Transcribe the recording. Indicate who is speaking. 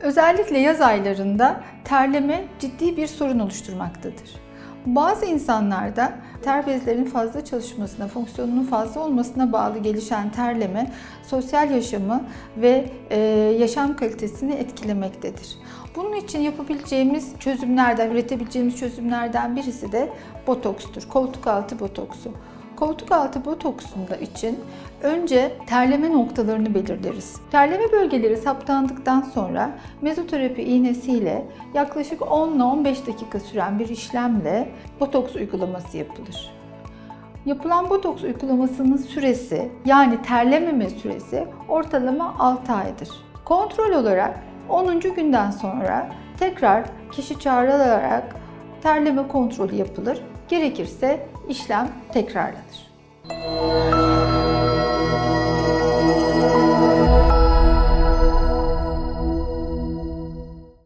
Speaker 1: Özellikle yaz aylarında terleme ciddi bir sorun oluşturmaktadır. Bazı insanlarda ter bezlerinin fazla çalışmasına, fonksiyonunun fazla olmasına bağlı gelişen terleme sosyal yaşamı ve e, yaşam kalitesini etkilemektedir. Bunun için yapabileceğimiz çözümlerden, üretebileceğimiz çözümlerden birisi de botokstur. Koltuk altı botoksu. Koltuk altı botoksunda için önce terleme noktalarını belirleriz. Terleme bölgeleri saptandıktan sonra mezoterapi iğnesiyle yaklaşık 10 ile 15 dakika süren bir işlemle botoks uygulaması yapılır. Yapılan botoks uygulamasının süresi yani terlememe süresi ortalama 6 aydır. Kontrol olarak 10. günden sonra tekrar kişi çağrılarak terleme kontrolü yapılır. Gerekirse işlem tekrarlanır. Müzik